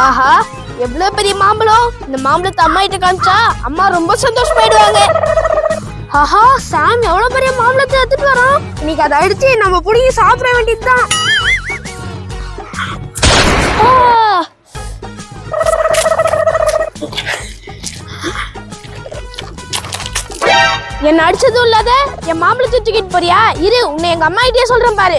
ஆஹா எவ்வளவு பெரிய மாம்பழம் இந்த மாம்பழத்தை அம்மா கிட்ட காமிச்சா அம்மா ரொம்ப சந்தோஷமாயிடுவாங்க. ஆஹா சாம் எவ்வளவு பெரிய மாம்பழத்தை எடுத்துட்டு வரோம் இன்னைக்கு அதை அடிச்சு நம்ம புடிங்கி சாப்பிட வேண்டியதுதான். என்ன அடிச்சதும் இல்லாத என் மாம்பழத்தை தூக்கிட்டு போறியா? இரு உன்னை எங்க அம்மா கிட்டே சொல்றேன் பாரு.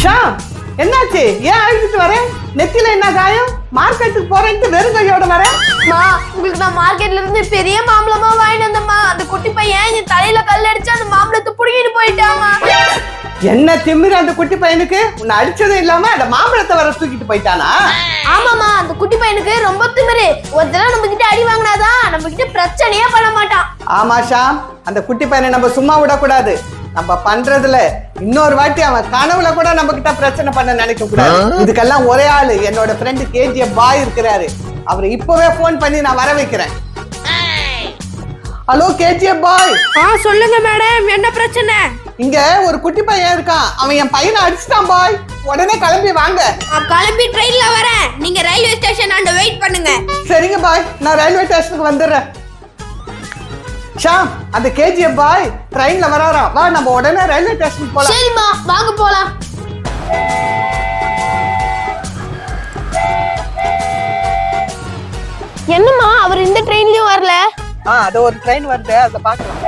ஷாம் என்னாச்சு? ஏன் அழுதுட்டு வரேன் நெத்தில என்ன காயம்? மார்க்கெட்டுக்கு போறேன்ட்டு வெறும் கையோட வரேன் மா உங்களுக்கு நான் மார்க்கெட்ல இருந்து பெரிய மாம்பழமா வாங்கிட்டு வந்தேம்மா. அந்த குட்டி பையன் என் தலையில கல் அடிச்சு அந்த மாம்பழத்தை புடுங்கிட்டு போயிட்டாமா என்ன திமிரு அந்த குட்டி பையனுக்கு? உன்னை அடிச்சதும் இல்லாம அந்த மாம்பழத்தை வர தூக்கிட்டு போயிட்டானா? ஆமாமா அந்த குட்டி பையனுக்கு ரொம்ப திமிரு. ஒரு தடவை நம்ம கிட்ட அடி வாங்கினாதான் நம்ம கிட்ட பிரச்சனையே பண்ண மாட்டான். ஆமா ஷாம். அந்த குட்டி பையனை நம்ம சும்மா விடக்கூடாது. நம்ம பண்றதுல இன்னொரு வாட்டி அவன் கனவுல கூட நம்ம கிட்ட பிரச்சனை பண்ண நினைக்க கூடாது. இதுக்கெல்லாம் ஒரே ஆளு. என்னோட ஃப்ரெண்டு கேஜிஎஃப் பாய் இருக்கிறாரு. அவரை இப்பவே ஃபோன் பண்ணி நான் வர வைக்கிறேன். ஹலோ கேஜிஎஃப் பாய் ஆ சொல்லுங்க மேடம் என்ன பிரச்சனை? இங்க ஒரு குட்டி பையன் இருக்கான். அவன் என் பையனை அடிச்சிட்டான் பாய் உடனே கிளம்பி வாங்க. நான் கிளம்பி ட்ரெயின்ல வரேன். நீங்க ரயில்வே ஸ்டேஷன் அண்ட வெயிட் பண்ணுங்க. சரிங்க பாய் நான் ரயில்வே ஸ்டேஷனுக்கு வந்துடுறேன். ஷாம் அந்த கேஜிஎஃப் பாய் ட்ரெயின்ல வராராம். வா நம்ம உடனே ரயில்வே ஸ்டேஷனுக்கு போலாம். சரிம்மா வாங்க போலாம். ஆ அது ஒரு ட்ரெயின் வருது அதை பார்க்கலாம்.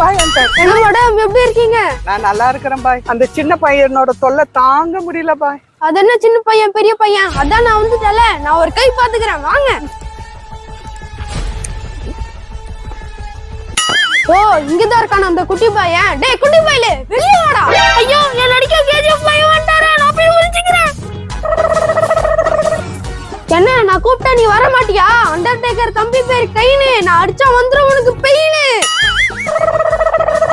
பாய் மேடம் எப்படி இருக்கீங்க? நான் நல்லா இருக்கிறேன் பாய் அந்த சின்ன பையனோட தொல்லை தாங்க முடியல பாய் அது என்ன சின்ன பையன் பெரிய பையன்? அதான் நான் வந்துட்டல நான் ஒரு கை பாத்துக்கிறேன் வாங்க. ஓ இங்கதான் இருக்கான அந்த குட்டி பையன். டேய் குட்டி பையலே வெளிய நான் கூப்பிட்டா நீ வர மாட்டியா? அண்டர்டேக்கர் தம்பி பேர் கைனு நான் அடிச்சா வந்துடும் உனக்கு பெயினு.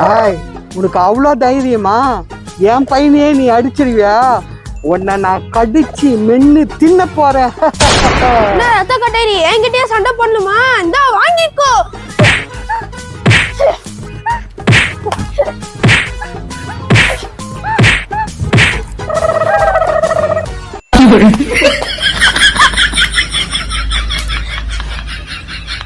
ஆய் உனக்கு அவ்வளோ தைரியமா? என் பையனையே நீ அடிச்சிருவியா? உன்னை நான் கடிச்சு மென்னு தின்ன போறேன். ரத்த கட்டேரி? என்கிட்டயே சண்டை பண்ணணுமா இந்தா வாங்கிக்கோ. Thank